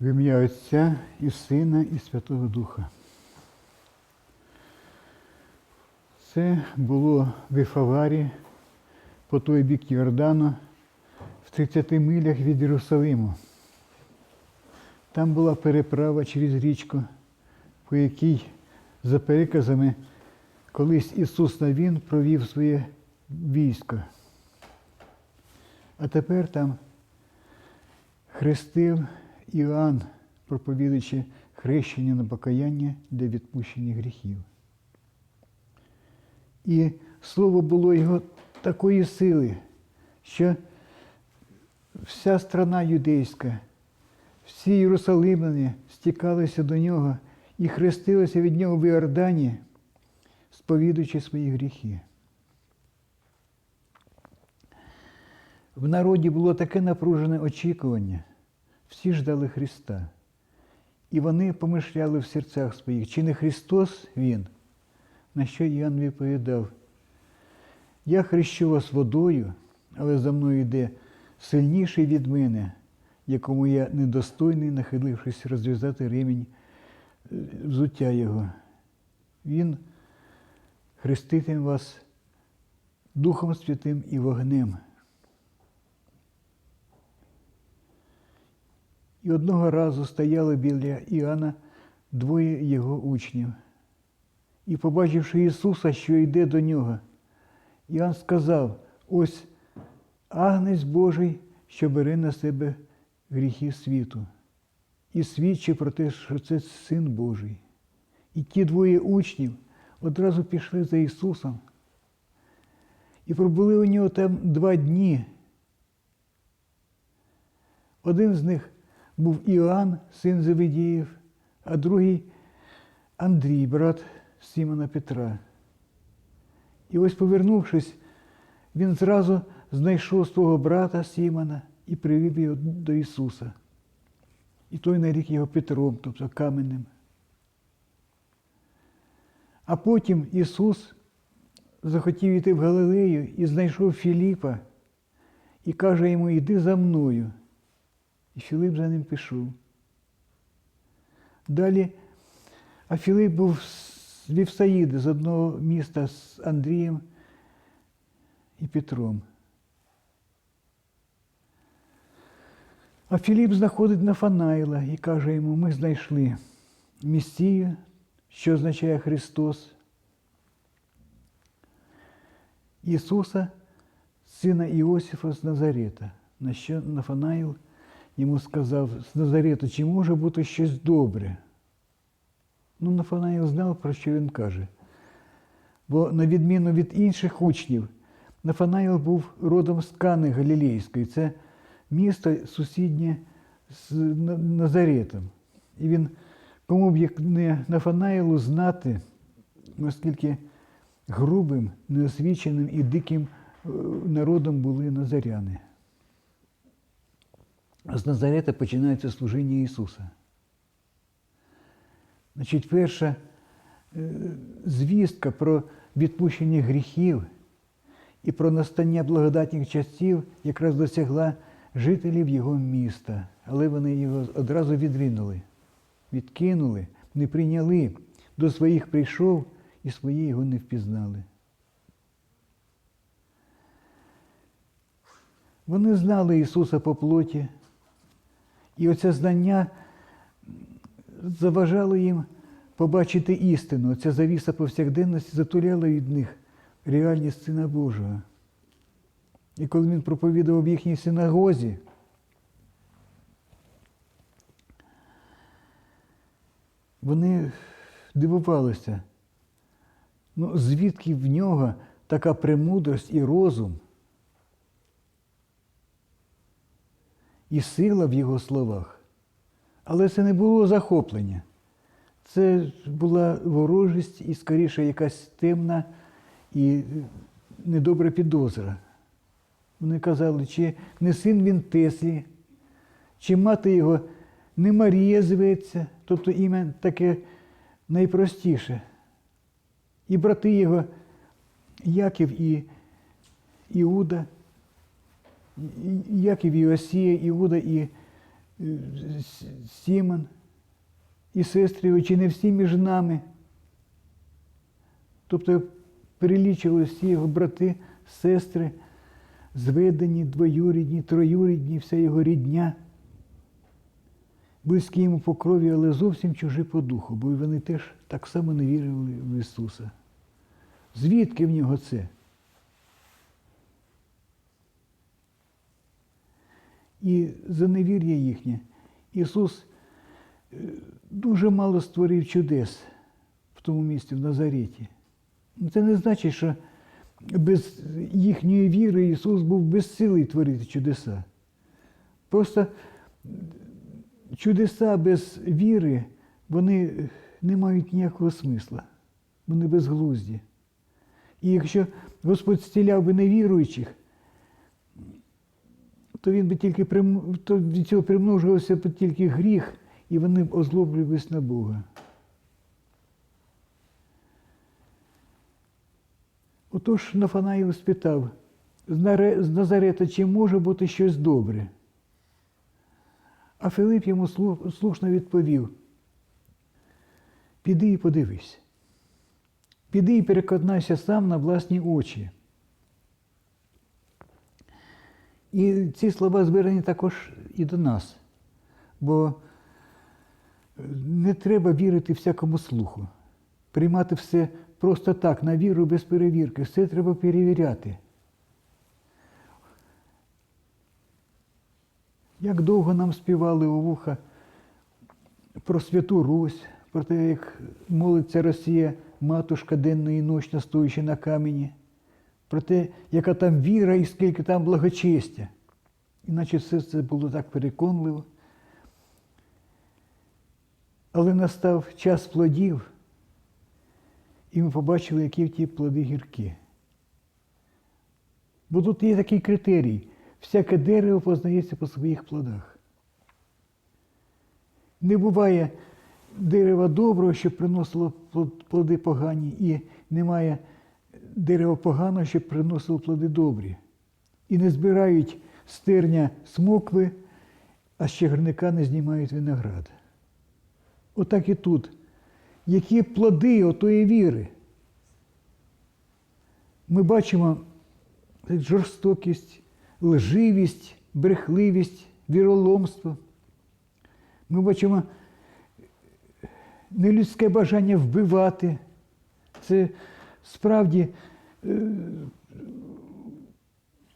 В ім'я Отця і Сина, і Святого Духа. Це було в Іфаварі по той бік Йордану, в 30 милях від Єрусалиму. Там була переправа через річку, по якій, за переказами, колись Ісус Навін провів своє військо. А тепер там хрестив Іоанн, проповідуючи хрещення на покаяння для відпущення гріхів. І слово було його такої сили, що вся страна юдейська, всі єрусалимляни стікалися до нього і хрестилися від нього в Іордані, сповідуючи свої гріхи. В народі було таке напружене очікування. Всі ждали Христа. І вони помишляли в серцях своїх, чи не Христос Він? На що Іоанн відповідав, я хрещу вас водою, але за мною йде сильніший від мене, якому я недостойний, нахилившись розв'язати ремінь е, взуття його. Він хреститиме вас Духом Святим і вогнем. І одного разу стояли біля Іоанна двоє його учнів. І, побачивши Ісуса, що йде до нього, Іоанн сказав: ось агнець Божий, що бере на себе гріхи світу, і свідчить про те, що це Син Божий. І ті двоє учнів одразу пішли за Ісусом. І пробули у нього там два дні. Один з них був Іоанн, син Завидіїв, а другий Андрій, брат Сімона Петра. І ось, повернувшись, він зразу знайшов свого брата Сімона і привів його до Ісуса. І той нарік його Петром, тобто каменем. А потім Ісус захотів йти в Галилею і знайшов Філіпа і каже йому, іди за мною. І Філип за ним пішов. Далі, а Філип був з Вівсаїди, з одного міста з Андрієм і Петром. А Філіп знаходить Нафанаїла і каже йому, ми знайшли Месію, що означає Христос, Ісуса, сина Іосифа з Назарета, на що Нафанаїл йому сказав з Назарету, чи може бути щось добре? Ну, Нафанаїл знав, про що він каже. Бо, на відміну від інших учнів, Нафанаїл був родом з Кани Галілейської. Це місто сусіднє з Назаретом. І він, кому б як не Нафанаїлу знати, наскільки грубим, неосвіченим і диким е, народом були назаряни. З Назарета починається служіння Ісуса. Значить, перша е, звістка про відпущення гріхів і про настання благодатних часів якраз досягла жителів його міста, але вони його одразу відринули, відкинули, не прийняли, до своїх прийшов і свої його не впізнали. Вони знали Ісуса по плоті, і оце знання заважало їм побачити істину. Ця завіса повсякденності затуляла від них реальність Сина Божого. І коли він проповідував в їхній синагозі, вони дивувалися, ну, звідки в нього така премудрость і розум, і сила в його словах. Але це не було захоплення. Це була ворожість і, скоріше, якась темна і недобра підозра. Вони казали, чи не син він Теслі, чи мати його не Марія зветься, тобто ім'я таке найпростіше. І брати його Яків і Іуда, Яків і Осія, Іуда і е, Сімон і сестри, чи не всі між нами. Тобто перелічили всі його брати, сестри, зведені, двоюрідні, троюрідні, вся його рідня. Близькі йому по крові, але зовсім чужі по духу, бо вони теж так само не вірили в Ісуса. Звідки в нього це? І за невір'я їхнє Ісус е, дуже мало створив чудес в тому місті, в Назареті. Ну, Це не значить, що без їхньої віри Ісус був безсилий творити чудеса. Просто чудеса без віри, вони не мають ніякого смисла. Вони безглузді. І якщо Господь зціляв би невіруючих, то він би тільки то від цього примножувався б тільки гріх, і вони б озлоблювались на Бога. Отож Нафанаїл спитав, з Назарета чи може бути щось добре? А Филип йому слушно відповів: Піди і подивись. Піди і переконайся сам на власні очі. І ці слова збирані також і до нас. Бо не треба вірити всякому слуху, приймати все просто так, на віру без перевірки. Все треба перевіряти. Як довго нам співали у вуха про святу Русь, про те, як молиться Росія, матушка денно і ночно стоячи на камені, про те, яка там віра і скільки там благочестя. Іначе все це було так переконливо. Але настав час плодів, і ми побачили, які ті плоди гіркі. Бо тут є такий критерій. Всяке дерево познається по своїх плодах. Не буває дерева доброго, що приносило плоди погані, і немає дерева поганого, що приносило плоди добрі. І не збирають стерня смокви, а з чагарника не знімають виноград. Отак і тут. Які плоди отої віри? Ми бачимо жорстокість, лживість, брехливість, віроломство. Ми бачимо нелюдське бажання вбивати. Це справді е,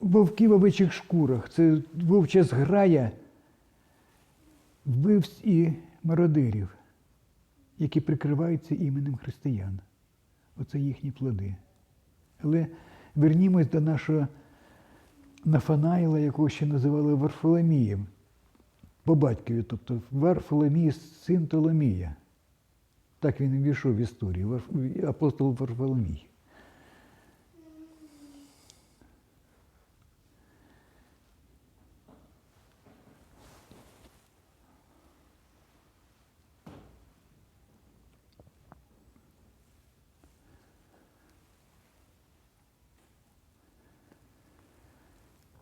вовки в овечих шкурах. Це вовча зграя вбивць і мародирів, які прикриваються іменем християн. Оце їхні плоди. Але вернімось до нашого Нафанаїла, якого ще називали Варфоломієм, по батькові, тобто Варфоломій, син Толомія. Так він і війшов в історію, Варф- апостол Варфоломій.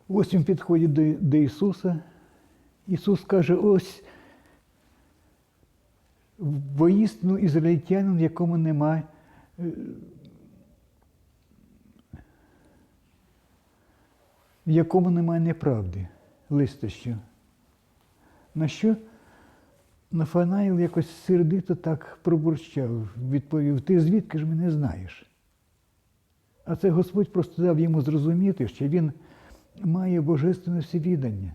Ось він підходить до, до Ісуса. Ісус каже, ось воістину ізраїльтянин, в якому немає е, в якому немає неправди, листощів. На що Нафанаїл якось сердито так пробурчав, відповів, ти звідки ж мене знаєш? А це Господь просто дав йому зрозуміти, що він має божественне всевідання,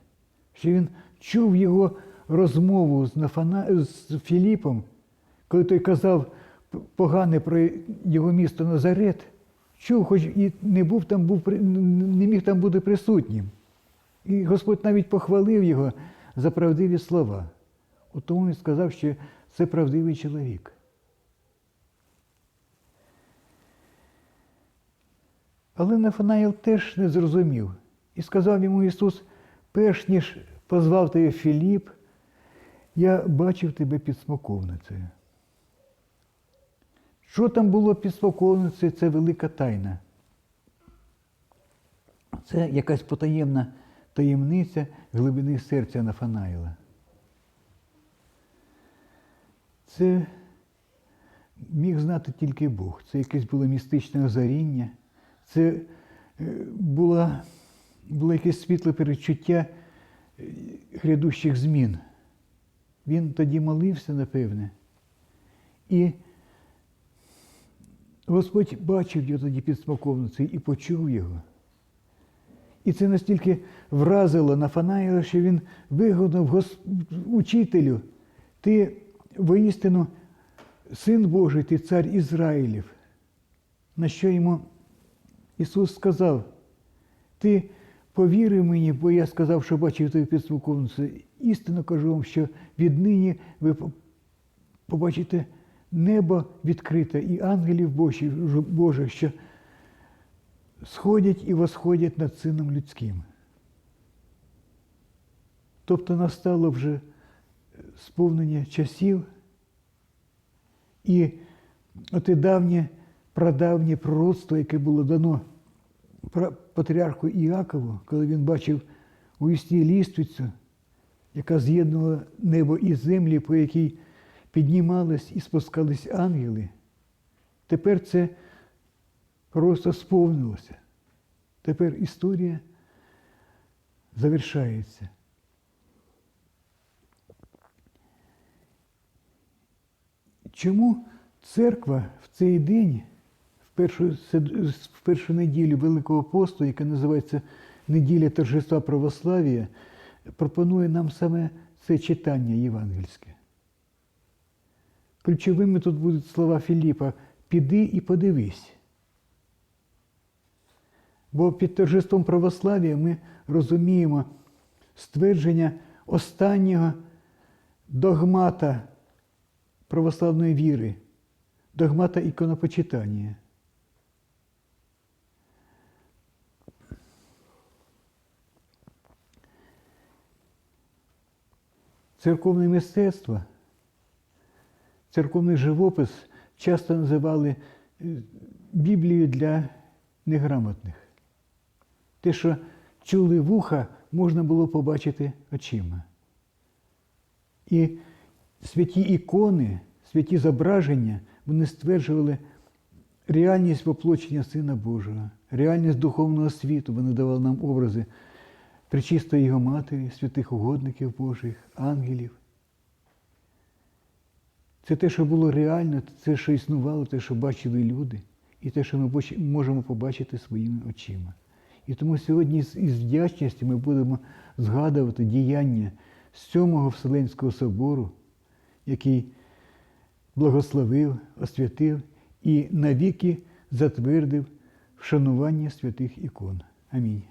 що він чув його розмову з, Нафана... з Філіпом, коли той казав погане про його місто Назарет, чув, хоч і не був там, був, не міг там бути присутнім. І Господь навіть похвалив його за правдиві слова. От тому він сказав, що це правдивий чоловік. Але Нафанаїл теж не зрозумів і сказав йому Ісус, перш ніж позвав тебе Філіп, я бачив тебе під смоковницею. Що там було під смоковницею, це велика тайна. Це якась потаємна таємниця глибини серця Нафанаїла. це міг знати тільки Бог. Це якесь було містичне озаріння, це е, було, було якесь світле перечуття е, грядущих змін. Він тоді молився, напевне. І Господь бачив його тоді під смоковницею і почув його. І це настільки вразило Нафанаїла, що він вигодав учителю, ти воістину син Божий, ти цар Ізраїлів. На що йому Ісус сказав, ти повіри мені, бо я сказав, що бачив тебе під смоковницею. Істинно кажу вам, що віднині ви побачите небо відкрите і ангелів Божих, що сходять і восходять над Сином Людським. Тобто настало вже сповнення часів, і оте давнє, прадавнє пророцтво, яке було дано патріарху Іакову, коли він бачив у вісні ліствицю, яка з'єднувала небо і землі, по якій піднімались і спускались ангели. Тепер це просто сповнилося. Тепер історія завершається. Чому церква в цей день, першу, в першу неділю Великого посту, яка називається Неділя торжества православ'я, пропонує нам саме це читання євангельське? Ключовими тут будуть слова Філіпа піди і подивись. Бо під торжеством православ'я ми розуміємо ствердження останнього догмата православної віри, догмата іконопочитання. Церковне мистецтво, церковний живопис часто називали е, Біблією для неграмотних. Те, що чули вуха, можна було побачити очима. І святі ікони, святі зображення, вони стверджували реальність воплочення Сина Божого, реальність духовного світу. Вони давали нам образи Пречистої Його Матері, святих угодників Божих, ангелів. Це те, що було реально, це, що існувало, те, що бачили люди, і те, що ми можемо побачити своїми очима. І тому сьогодні із вдячністю ми будемо згадувати діяння Сьомого Вселенського собору, який благословив, освятив і навіки затвердив вшанування святих ікон. Амінь.